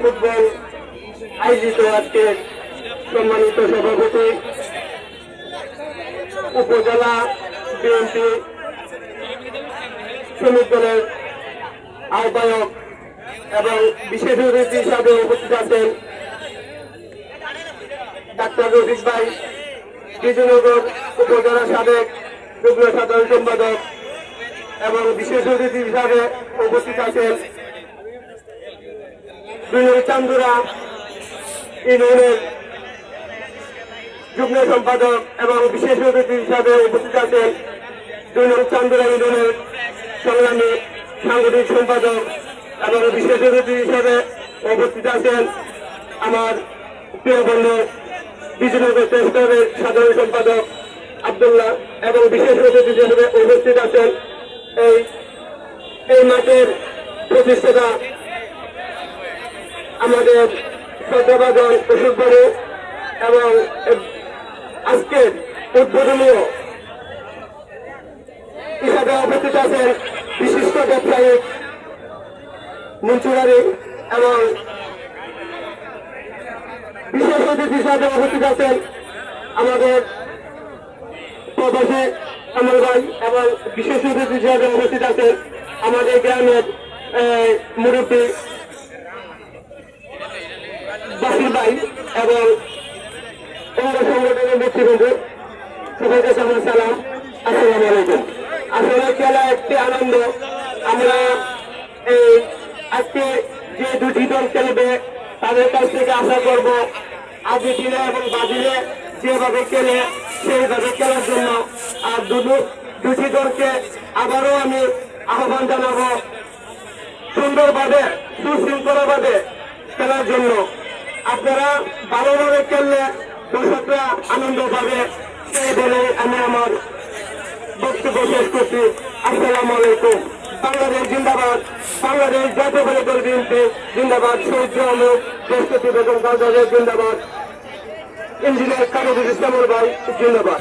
Football আয়োজিত আজকের সম্মানিত সভাপতি, উপজেলা বিএনপি শ্রমিক দলের আহ্বায়ক এবং বিশেষ অতিথি হিসাবে উপস্থিত আছেন ডাক্তার রফিক ভাই। বিজয়নগর উপজেলা সাবেক যুগ্ম সাধারণ সম্পাদক এবং বিশেষ অতিথি হিসাবে উপস্থিত আছেন চান্দুরা ইউনিয়নের যুগ্ম সম্পাদক এবং বিশেষ অতিথি হিসাবে উপস্থিত আছেন দুই নং চান্দুরা ইউনিয়নের সংগ্রামী সাংগঠনিক সম্পাদক এবং বিশেষ অতিথি হিসাবে উপস্থিত আছেন আমার প্রিয় বন্ধু বিজয়নগর সাধারণ সম্পাদক আবদুল্লাহ এবং বিশেষ অতিথি হিসেবে উপস্থিত আছেন এই এই মাঠের প্রতিষ্ঠাতা আমাদের শ্রদ্ধাভাজন অশোক বাড়ি এবং আজকের উদ্বোধনীয় হিসাবে উপস্থিত আছেন বিশিষ্ট ব্যবসায়ী মঞ্চুরারি এবং বিশেষ অতিথি হিসাবে উপস্থিত আছেন আমাদের প্রবাসী কামাল ভাই এবং বিশেষ অতিথি হিসাবে উপস্থিত আছেন আমাদের গ্রামের মুরব্বী বাসির ভাই এবং অঙ্গ সংগঠনের নেতৃবৃন্দ। সবাই কাছে আমার সালাম। আসসালামু আলাইকুম। আসলে খেলা একটি আনন্দ। আমরা এই আজকে যে দুটি দল খেলবে তাদের কাছ থেকে আশা করব আর্জেন্টিনা এবং ব্রাজিলে যেভাবে খেলে, সেইভাবে খেলার জন্য। আর দুটি দলকে আবারও আমি আহ্বান জানাব সুন্দরভাবে, সুশৃঙ্খলভাবে খেলার জন্য। আপনারা ভালোভাবে খেললে দর্শকরা আনন্দ পাবে। সেই বলে আমি আমার বক্তব্য শেষ করছি। আসসালামু আলাইকুম। বাংলাদেশ জিন্দাবাদ। বাংলাদেশ জাতীয় দল বিএনপি, জিন্দাবাদ। শহীদ আলম বৃহস্পতি বেগম কালদারের জিন্দাবাদ। ইঞ্জিনিয়ার কাজী ইসলামুল ভাই, জিন্দাবাদ।